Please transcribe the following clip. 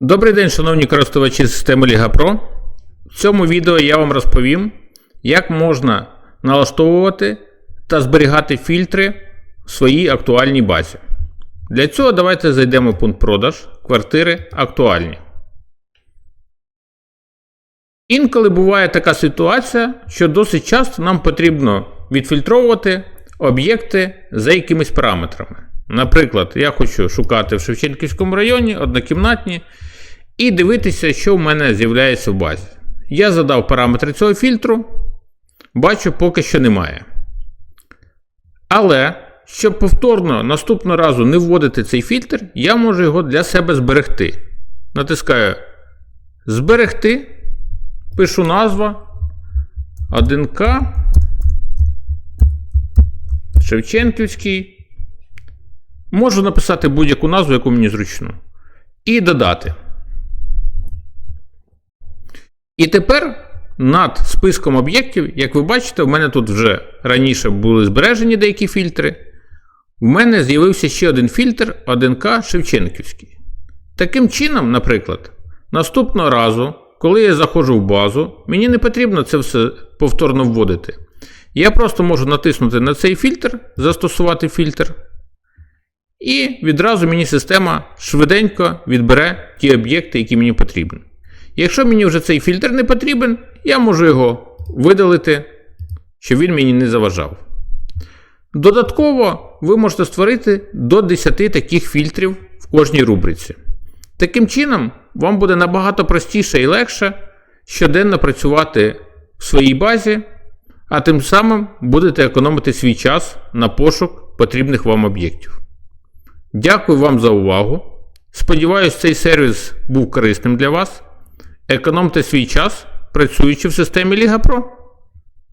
Добрий день, шановні користувачі системи Liga Pro. В цьому відео я вам розповім, як можна налаштовувати та зберігати фільтри в своїй актуальній базі. Для цього давайте зайдемо в пункт продаж квартири актуальні. Інколи буває така ситуація, що досить часто нам потрібно відфільтровувати об'єкти за якимись параметрами. Наприклад, я хочу шукати в Шевченківському районі однокімнатні і дивитися, що в мене з'являється в базі. Я задав параметри цього фільтру, бачу, поки що немає. Але, щоб повторно наступного разу не вводити цей фільтр, я можу його для себе зберегти. Натискаю Зберегти, пишу назва 1К. Шевченківський. Можу написати будь-яку назву, яку мені зручно. І додати. І тепер над списком об'єктів, як ви бачите, в мене тут вже раніше були збережені деякі фільтри. В мене з'явився ще один фільтр 1К Шевченківський. Таким чином, наприклад, наступного разу, коли я заходжу в базу, мені не потрібно це все повторно вводити. Я просто можу натиснути на цей фільтр, застосувати фільтр. І відразу мені система швиденько відбере ті об'єкти, які мені потрібні. Якщо мені вже цей фільтр не потрібен, я можу його видалити, щоб він мені не заважав. Додатково ви можете створити до 10 таких фільтрів в кожній рубриці. Таким чином, вам буде набагато простіше і легше щоденно працювати в своїй базі, а тим самим будете економити свій час на пошук потрібних вам об'єктів. Дякую вам за увагу. Сподіваюсь, цей сервіс був корисним для вас. Економте свій час, працюючи в системі Ліга Pro.